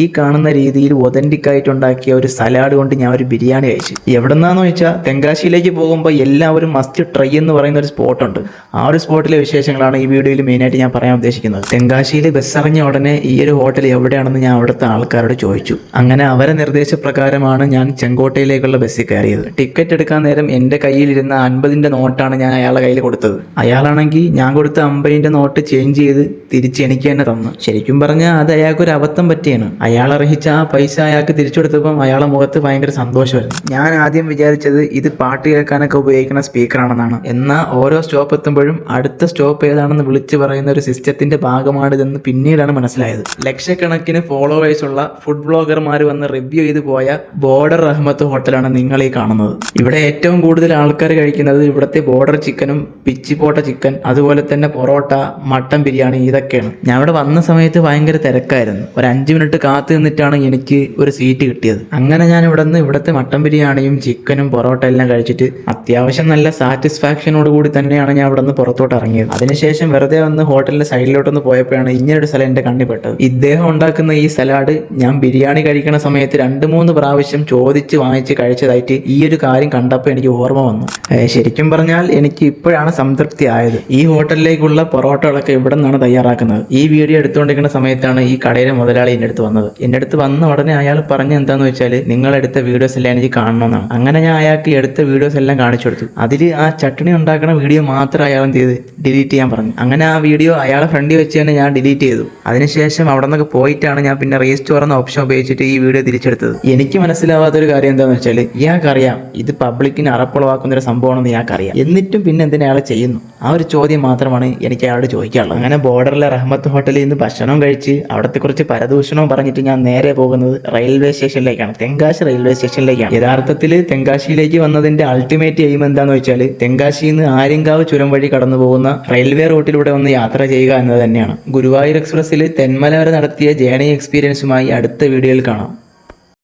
ഈ കാണുന്ന രീതിയിൽ ഒതന്റിക് ആയിട്ടുണ്ടാക്കിയ ഒരു സലാഡ് കൊണ്ട് ഞാൻ ഒരു ബിരിയാണി കഴിച്ചു. എവിടെന്നാന്ന് വെച്ചാൽ തെങ്കാശിയിലേക്ക് പോകുമ്പോൾ എല്ലാവരും മസ്റ്റ് ട്രൈ എന്ന് പറയുന്ന ഒരു സ്പോട്ടുണ്ട് ആ ഒരു സ്പോട്ടിലെ വിശേഷങ്ങളാണ് ഈ വീഡിയോയിൽ മെയിനായിട്ട് ഞാൻ പറയാൻ ഉദ്ദേശിക്കുന്നത്. തെങ്കാശിയിൽ ബസ് ഇറങ്ങിയ ഉടനെ ഈ ഒരു ഹോട്ടൽ എവിടെയാണെന്ന് ഞാൻ അവിടുത്തെ ആൾക്കാരോട് ചോദിച്ചു. അങ്ങനെ അവരെ നിർദ്ദേശപ്രകാരമാണ് ഞാൻ ചെങ്കോട്ടയിലേക്കുള്ള ബസ്സിൽ കയറിയത്. ടിക്കറ്റ് എടുക്കാൻ നേരം എന്റെ കയ്യിലിരുന്ന അൻപതിന്റെ നോട്ടാണ് ഞാൻ അയാളുടെ കയ്യിൽ കൊടുത്തത്. അയാളാണെങ്കിൽ ഞാൻ കൊടുത്ത അമ്പതിന്റെ നോട്ട് ചേഞ്ച് ചെയ്ത് തിരിച്ച് എനിക്ക് തന്നെ തന്നു. ശരിക്കും പറഞ്ഞാൽ അത് അയാൾക്ക് ഒരു അബദ്ധം പറ്റിയാണ്. അയാൾ അർഹിച്ച ആ പൈസ അയാൾക്ക് തിരിച്ചു കൊടുത്തപ്പം അയാളെ മുഖത്ത് ഭയങ്കര സന്തോഷമായിരുന്നു. ഞാൻ ആദ്യം വിചാരിച്ചത് ഇത് പാട്ട് കേൾക്കാനൊക്കെ ഉപയോഗിക്കുന്ന സ്പീക്കറാണെന്നാണ്. എന്നാൽ ഓരോ സ്റ്റോപ്പ് എത്തുമ്പോഴും അടുത്ത സ്റ്റോപ്പ് ഏതാണെന്ന് വിളിച്ചു പറയുന്ന ഒരു സിസ്റ്റത്തിന്റെ ഭാഗമാണിതെന്ന് പിന്നീടാണ് മനസ്സിലായത്. ലക്ഷക്കണക്കിന് ഫോളോവേഴ്സ് ഉള്ള ഫുഡ് ബ്ലോഗർമാർ വന്ന് റിവ്യൂ ചെയ്തു പോയ ബോർഡർ റഹ്മത്ത് ഹോട്ടലാണ് നിങ്ങൾ ഈ കാണുന്നത്. ഇവിടെ ഏറ്റവും കൂടുതൽ ആൾക്കാർ കഴിക്കുന്നത് ഇവിടുത്തെ ബോർഡർ ചിക്കനും പിച്ചി പോട്ട ചിക്കൻ അതുപോലെ തന്നെ പൊറോട്ട മട്ടൻ ബിരിയാണി ഇതൊക്കെയാണ്. ഞാൻ ഇവിടെ വന്ന സമയത്ത് ഭയങ്കര തിരക്കായിരുന്നു. ഒരു അഞ്ച് മിനിറ്റ് കാത്തു നിന്നിട്ടാണ് എനിക്ക് ഒരു സീറ്റ് കിട്ടിയത്. അങ്ങനെ ഞാൻ ഇവിടെ നിന്ന് ഇവിടുത്തെ മട്ടൻ ബിരിയാണിയും ചിക്കനും പൊറോട്ട എല്ലാം കഴിച്ചിട്ട് അത്യാവശ്യം നല്ല സാറ്റിസ്ഫാക്ഷനോട് കൂടി തന്നെയാണ് ഞാൻ ഇവിടെ നിന്ന് പുറത്തോട്ട് ഇറങ്ങിയത്. അതിനുശേഷം വെറുതെ വന്ന് ഹോട്ടലിന്റെ സൈഡിലോട്ടൊന്ന് പോയപ്പോഴാണ് ഇങ്ങനൊരു സ്ഥലം എന്റെ കണ്ണിൽ പെട്ടത്. ഇദ്ദേഹം ഉണ്ടാക്കുന്ന ഈ സലാഡ് ഞാൻ ബിരിയാണി കഴിക്കുന്ന സമയത്ത് രണ്ട് മൂന്ന് പ്രാവശ്യം ചോദിച്ച് വാങ്ങിച്ച് കഴിച്ചതായിട്ട് ഈ ഒരു കാര്യം കണ്ടപ്പോൾ എനിക്ക് ഓർമ്മ വന്നു. ശരിക്കും പറഞ്ഞാൽ എനിക്ക് ഇപ്പോഴാണ് സംതൃപ്തി ആയത്. ഈ ഹോട്ടലിലേക്കുള്ള പൊറോട്ടകളൊക്കെ ഇവിടെ നിന്നാണ് തയ്യാറാക്കുന്നത്. ഈ വീഡിയോ എടുത്തുകൊണ്ടിരിക്കുന്ന സമയത്താണ് ഈ കടയിലെ മുതലാളി എന്റെ അടുത്ത് വന്നത്. എന്റെ അടുത്ത് വന്ന ഉടനെ അയാൾ പറഞ്ഞ എന്താന്ന് വെച്ചാൽ നിങ്ങൾ എടുത്ത വീഡിയോസ് എല്ലാം എനിക്ക് കാണണമെന്നാണ്. അങ്ങനെ ഞാൻ അയാൾക്ക് എടുത്ത വീഡിയോസ് എല്ലാം കാണിച്ചു കൊടുത്തു. അതിൽ ആ ചട്ടണി ഉണ്ടാക്കുന്ന വീഡിയോ മാത്രം അയാൾ എന്ത് ചെയ്ത്? ഡിലീറ്റ് ചെയ്യാൻ പറഞ്ഞു. അങ്ങനെ ആ വീഡിയോ അയാളെ ഫ്രണ്ടിൽ വെച്ച് തന്നെ ഞാൻ ഡിലീറ്റ് ചെയ്തു. അതിനുശേഷം അവിടെ നിന്നൊക്കെ പോയിട്ടാണ് ഞാൻ പിന്നെ റീസ്റ്റോർ എന്ന ഓപ്ഷൻ ഉപയോഗിച്ചിട്ട് ഈ വീഡിയോ തിരിച്ചെടുത്തത്. എനിക്ക് മനസ്സിലാവാത്ത ഒരു കാര്യം എന്താണെന്ന് വെച്ചാൽ ഇയാൾക്കറിയാം ഇത് പബ്ലിക്കിന് അറപ്പുളവാക്കുന്ന ഒരു സംഭവമാണെന്ന് ഇയാൾക്കറിയാം. എന്നിട്ടും പിന്നെ എന്തിനാ അയാൾ ചെയ്യുന്നു? ആ ഒരു ചോദ്യം മാത്രമാണ് എനിക്ക് അയാളോട് ചോദിക്കാനുള്ളത്. അങ്ങനെ ബോർഡറിലെ റഹ്മത്ത് ഹോട്ടലിൽ നിന്ന് ഭക്ഷണം കഴിച്ച് അവിടത്തെ കുറിച്ച് പരദൂഷണവും പറഞ്ഞിട്ട് ഞാൻ നേരെ പോകുന്നത് റെയിൽവേ സ്റ്റേഷനിലേക്കാണ്. തെങ്കാശി റെയിൽവേ സ്റ്റേഷനിലേക്കാണ്. യഥാർത്ഥത്തിൽ തെങ്കാശിയിലേക്ക് വന്നതിന്റെ അൾട്ടിമേറ്റ് എയിം എന്താണെന്ന് വെച്ചാൽ തെങ്കാശിയിൽ നിന്ന് ആര്യങ്കാവ് ചുരം വഴി കടന്നു പോകുന്ന റെയിൽവേ റൂട്ടിലൂടെ ഒന്ന് യാത്ര ചെയ്യുക എന്നത് തന്നെയാണ്. ഗുരുവായൂർ എക്സ്പ്രസ്സിൽ തെന്മല വരെ നടത്തിയ ജേണി എക്സ്പീരിയൻസുമായി അടുത്ത വീഡിയോയിൽ കാണാം.